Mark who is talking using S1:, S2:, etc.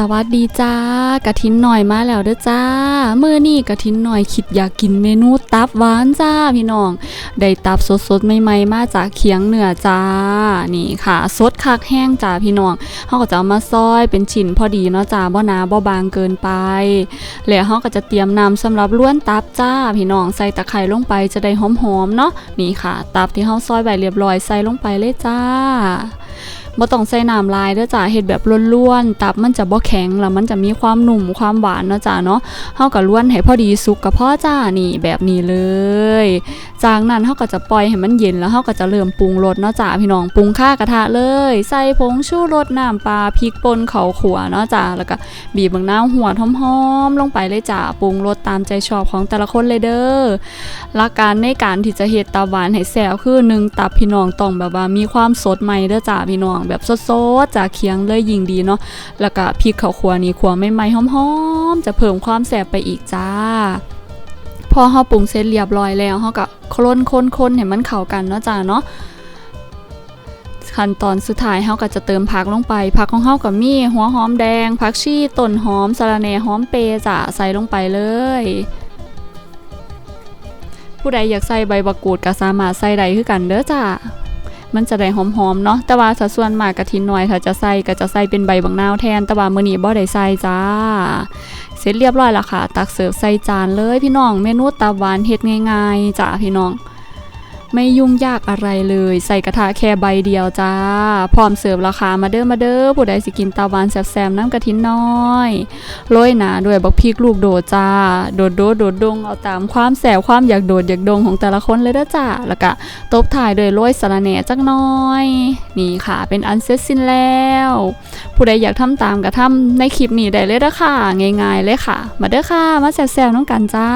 S1: สวัสดีจ้ากะทินหน่อยมาแล้วเด้อจ้าเมื่อนี่กะทินหน่อยคิดอยากกินเมนูตับหวานจ้าพี่น้อง ได้ตับสดๆใหม่ๆมาจากเคียงเหนือจ้า นี่ค่ะ สดคักแห้งจ้าพี่น้องเฮาก็จะเอามาซอยเป็นชิ้นพอดีเนาะจ้าบ่หนาบ่บางเกินไป แล้วเฮาก็จะเตรียมน้ำสำหรับล้วนตับจ้าพี่น้องใส่ตะไคร้ลงไปจะได้หอมๆเนาะนี่ค่ะ ตับที่เฮาซอยไว้เรียบร้อยใส่ลงไปเลยจ้า บ่ต้องใส่น้ำลายเด้อจ้าเฮ็ดแบบล้วนๆตับมันจะบ่แข็งแล้วมันจะมีความหนุ่มความหวานเนาะจ้าเนาะเฮาก็ล้วนให้พอดีสุกกับพ่อจ้านี่แบบนี้เลย จากนั้นเฮาก็จะปล่อยให้มันเย็นแล้วเฮาก็จะเริ่มปรุงรสเนาะจ้าพี่น้องปรุงข้ากระทะเลย ใส่ผงชูรสน้ำปลาพริกป่นเขาขัวเนาะจ้าแล้วก็บีบบังนาหัวหอมๆลงไปเลยจ้าปรุงรสตามใจชอบของแต่ละคนเลยเด้อหลักการในการที่จะเฮ็ดตับหวานให้แซ่บคือหนึ่งตับพี่น้องต้องแบบว่ามีความสดใหม่เด้อจ้าพี่น้องแบบสดๆจากเคียงเลยยิ่งดีเนาะแล้วก็พริกข้าวคั่วนี่คั่วใหม่ๆหอมๆ จะเพิ่มความแซ่บไปอีกจ้าพอเฮาปรุงเสร็จเรียบร้อยแล้วเฮาก็คลนคนๆให้มันเข้ากันเนาะจ้าเนาะขั้นตอนสุดท้ายเฮาก็จะเติมผักลงไป ผักของเฮาก็มีหัวหอมแดงผักชีต้นหอมสะระแหน่หอมเปรจ้าใส่ลงไปเลย ผู้ใดอยากใส่ใบบักกูดก็สามารถใส่ได้คือกันเด้อจ้า มันจะได้หอมๆเนาะแต่ว่าสัดส่วนมากกะทินน้อยถ้าจะใส่ก็จะใส่เป็นใบบักนาวแทนแต่ว่ามื้อนี้บ่ได้ใส่จ้า เสร็จเรียบร้อยแล้วค่ะ ตักเสิร์ฟใส่จานเลยพี่น้องเมนูตับหวานเฮ็ดง่ายๆจ้าพี่น้อง ไม่ยุ่งยากอะไรเลย ใส่กระทะแค่ใบเดียวจ้า พร้อมเสิร์ฟราคามาเด้อมาเด้อผู้ใดสิกินตับหวานแซ่บๆน้ำกะทิน้อยโรยหนาด้วยบักพริกลูกโดดจ้า โดดโดดโดดดงเอาตามความแสบความอยากโดดอยากดงของแต่ละคนเลยเด้จ้าแล้วก็ตบถ่ายด้วยโรยสะระแหน่จักน้อย นี่ค่ะเป็นอันเสร็จสิ้นแล้ว ผู้ใดอยากทำตามก็ทำในคลิปนี้ได้เลยเด้ค่ะง่ายๆเลยค่ะ มาเด้อค่ะมาแซ่บๆน้องกันจ้า